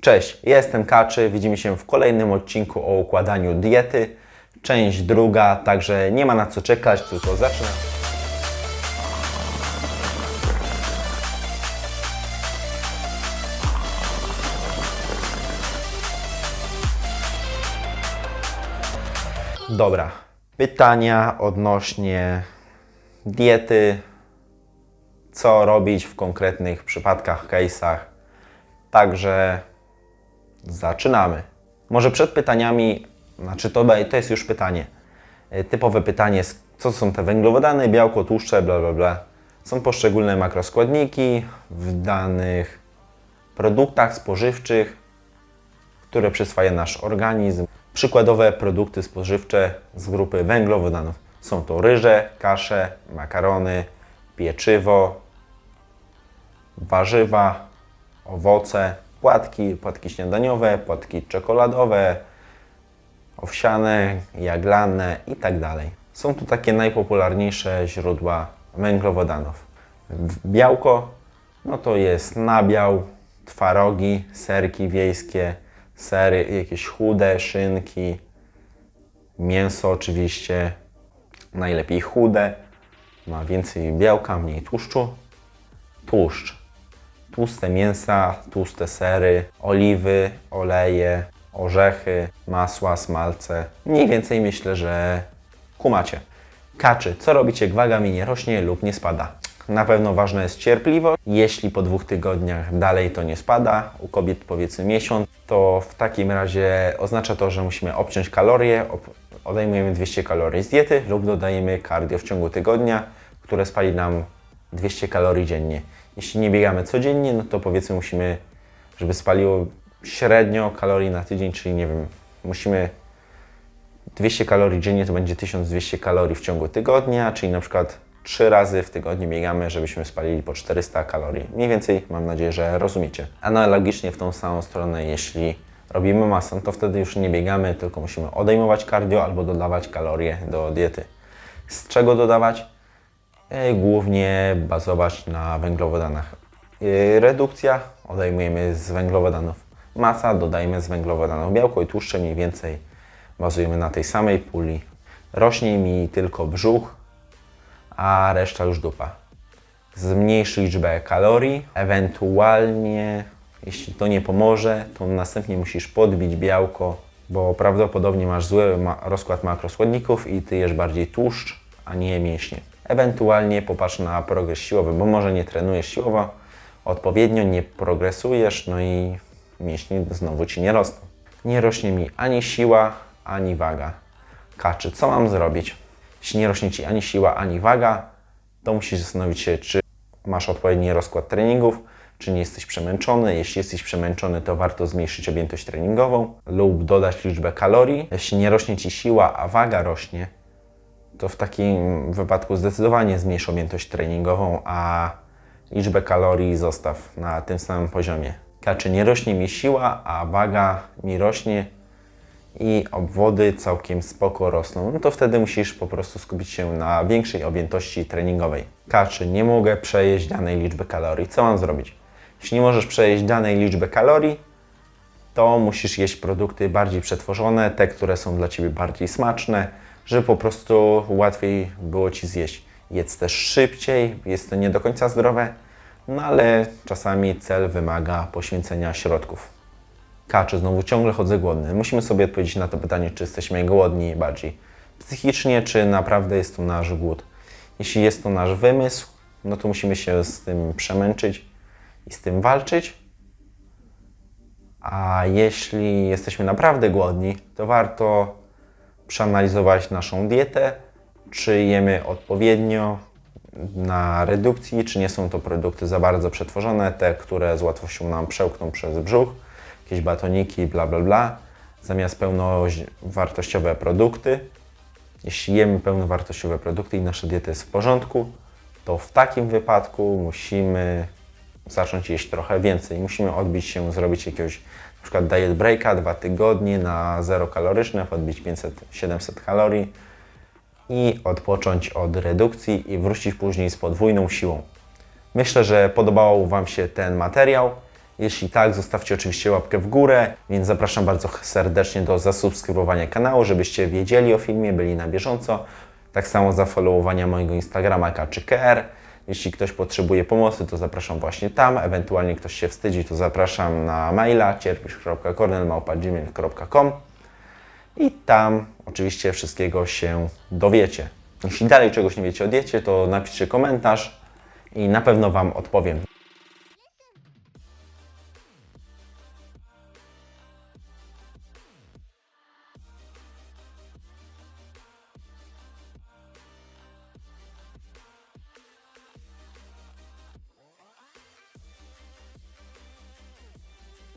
Cześć, jestem Kaczy. Widzimy się w kolejnym odcinku o układaniu diety. Część druga, także nie ma na co czekać, tylko zacznę. Dobra. Pytania odnośnie diety, co robić w konkretnych przypadkach, case'ach. Także zaczynamy. Może przed pytaniami, znaczy to, to jest już pytanie. Y, Typowe pytanie, co są te węglowodany, białko, tłuszcze, bla bla bla. Są poszczególne makroskładniki w danych produktach spożywczych, które przyswaja nasz organizm. Przykładowe produkty spożywcze z grupy węglowodanów. Są to ryże, kasze, makarony, pieczywo, warzywa, owoce, płatki, płatki śniadaniowe, płatki czekoladowe, owsiane, jaglane itd. Są tu takie najpopularniejsze źródła węglowodanów. Białko no to jest nabiał, twarogi, serki wiejskie, sery jakieś chude, szynki, mięso oczywiście, najlepiej chude, ma więcej białka, mniej tłuszczu. Tłuszcz tłuste mięsa, tłuste sery, oliwy, oleje, orzechy, masła, smalce. Mniej więcej myślę, że kumacie. Kaczy, co robicie, jak waga mi nie rośnie lub nie spada? Na pewno ważna jest cierpliwość. Jeśli po dwóch tygodniach dalej to nie spada, u kobiet powiedzmy miesiąc, to w takim razie oznacza to, że musimy obciąć kalorie, odejmujemy 200 kalorii z diety lub dodajemy cardio w ciągu tygodnia, które spali nam 200 kalorii dziennie. Jeśli nie biegamy codziennie, no to powiedzmy musimy, żeby spaliło średnio kalorii na tydzień, czyli nie wiem, musimy 200 kalorii dziennie to będzie 1200 kalorii w ciągu tygodnia, czyli na przykład 3 razy w tygodniu biegamy, żebyśmy spalili po 400 kalorii. Mniej więcej mam nadzieję, że rozumiecie. Analogicznie w tą samą stronę, jeśli robimy masę, to wtedy już nie biegamy, tylko musimy odejmować cardio albo dodawać kalorie do diety. Z czego dodawać? Głównie bazować na węglowodanach. E, Redukcja odejmujemy z węglowodanów. Masa dodajemy z węglowodanów. Białko i tłuszcze mniej więcej bazujemy na tej samej puli. Rośnie mi tylko brzuch, a reszta już dupa. Zmniejsz liczbę kalorii, ewentualnie, jeśli to nie pomoże, to następnie musisz podbić białko, bo prawdopodobnie masz zły ma- rozkład makroskładników i ty jesz bardziej tłuszcz, a nie mięśnie. Ewentualnie popatrz na progres siłowy, bo może nie trenujesz siłowo, odpowiednio nie progresujesz, no i mięśnie znowu ci nie rosną. Nie rośnie mi ani siła, ani waga. Kaczy, co mam zrobić? Jeśli nie rośnie ci ani siła, ani waga, to musisz zastanowić się, czy masz odpowiedni rozkład treningów, czy nie jesteś przemęczony. Jeśli jesteś przemęczony, to warto zmniejszyć objętość treningową lub dodać liczbę kalorii. Jeśli nie rośnie ci siła, a waga rośnie, to w takim wypadku zdecydowanie zmniejsz objętość treningową, a liczbę kalorii zostaw na tym samym poziomie. Kaczy nie rośnie mi siła, a waga mi rośnie i obwody całkiem spoko rosną, no to wtedy musisz po prostu skupić się na większej objętości treningowej. Kaczy, nie mogę przejeść danej liczby kalorii. Co mam zrobić? Jeśli nie możesz przejeść danej liczby kalorii, to musisz jeść produkty bardziej przetworzone, te, które są dla Ciebie bardziej smaczne, żeby po prostu łatwiej było Ci zjeść. Jedz też szybciej, jest to nie do końca zdrowe, no ale czasami cel wymaga poświęcenia środków. Kaczy, znowu ciągle chodzę głodny. Musimy sobie odpowiedzieć na to pytanie, czy jesteśmy głodni bardziej psychicznie, czy naprawdę jest to nasz głód. Jeśli jest to nasz wymysł, no to musimy się z tym przemęczyć i z tym walczyć. A jeśli jesteśmy naprawdę głodni, to warto przeanalizować naszą dietę, czy jemy odpowiednio na redukcji, czy nie są to produkty za bardzo przetworzone, te, które z łatwością nam przełkną przez brzuch, jakieś batoniki, bla bla bla, zamiast pełnowartościowe produkty. Jeśli jemy pełnowartościowe produkty i nasza dieta jest w porządku, to w takim wypadku musimy zacząć jeść trochę więcej. Musimy odbić się, zrobić jakiegoś na przykład diet breaka, dwa tygodnie na zero kaloryczne, odbić 500-700 kalorii i odpocząć od redukcji i wrócić później z podwójną siłą. Myślę, że podobał Wam się ten materiał. Jeśli tak, zostawcie oczywiście łapkę w górę, więc zapraszam bardzo serdecznie do zasubskrybowania kanału, żebyście wiedzieli o filmie, byli na bieżąco. Tak samo zafollowowania mojego Instagrama kaczykr. Jeśli ktoś potrzebuje pomocy, to zapraszam właśnie tam. Ewentualnie ktoś się wstydzi, to zapraszam na maila cierpisz.kornel.gmail.com i tam oczywiście wszystkiego się dowiecie. Jeśli dalej czegoś nie wiecie o diecie, to napiszcie komentarz i na pewno Wam odpowiem.